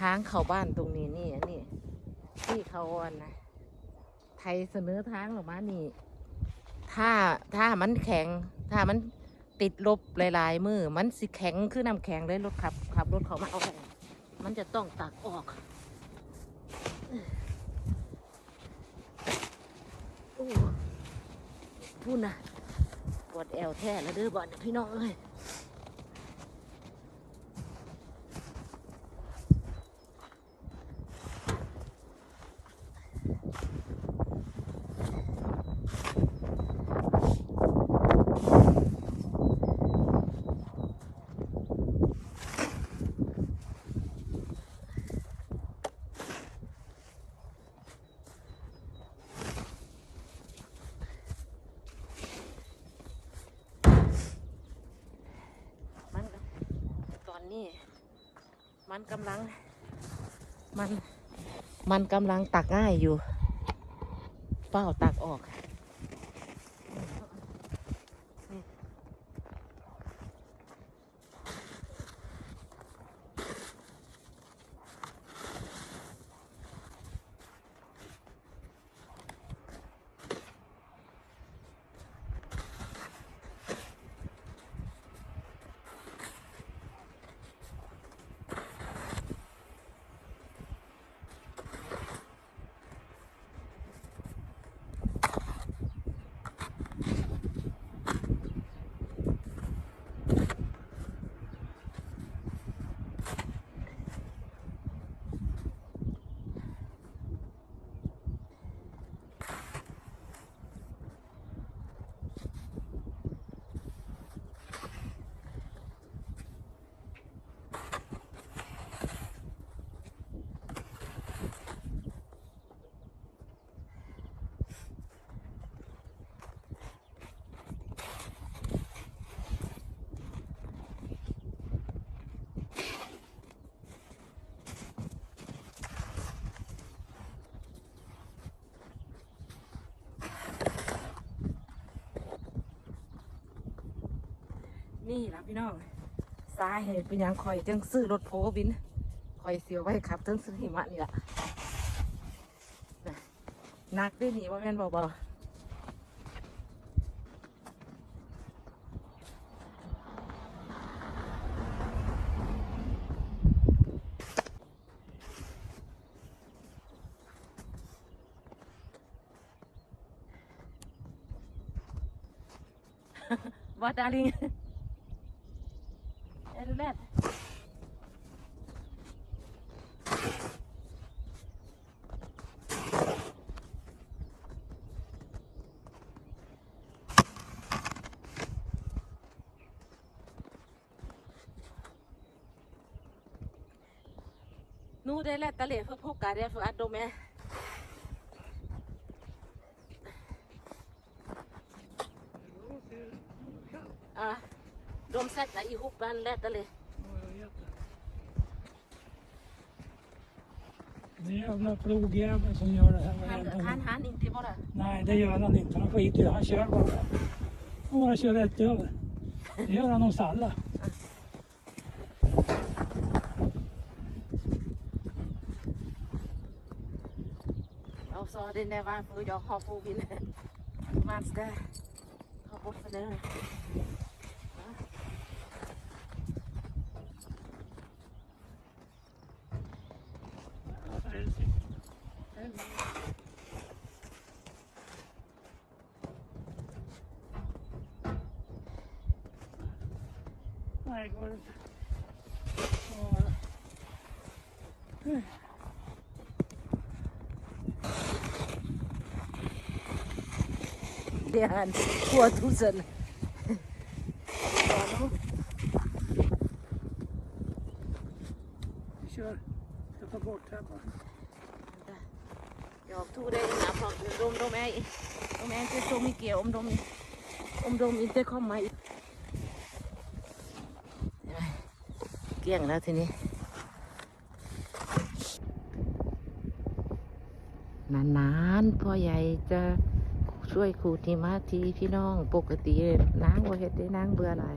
ทางเข้าบ้านตรงนี้นี่นนี้ที่เขาอันนะไทยเสนอทางออกมานี่ ถ้าถ้ามันแข็ง ถ้ามันติดลบหลายๆมือมันสิแข็งคือน้ำแข็งเลยรถขับขับรถเขามาเอาไปมันจะต้องตักออกโอ้พูดนะปวดแอวแท้แล้วเด้อบอดพี่น้องเอ้ย มันก็ตอนนี้ มันกำลัง มัน มันกำลังตักง่ายอยู่ เป้าตักออก you. นี่ละพี่น้องสาเหตุเป็นหยังคอยจังซื้อรถโพบินคอยเสียวไว้ขับทั้งซื้อหิมะนี่ละน่ะหนักด้วยนี่ว่าแม่นเบาๆว่าดาริง ทุเรศนู่ได้แล้วตะเลฝึกพกกาเรียฝึกอัดโดมแมอะ de sätter ihop en lättare. Det är jävla plogjäveln som gör det här Han, han, gång. han inte bara. Nej, det gör han inte. Han skiter i det. Han kör bara. Han bara kör rätt över. Det gör han hos alla. Jag sa det där varför jag har fågel. Mats där. Ta bort för det. Nej, går inte. Det är han. 2000. Vi kör. Jag tar bort här bara. Jag tog det innan för de, de, är, de är inte så mycket om de, om de inte kommer i. เกลี้ยงแล้วทีนี้นานๆพ่อใหญ่จะช่วยขูดหิมะทีพี่น้องปกตินางว่าเฮ็ดได้นางเบื่อหลาย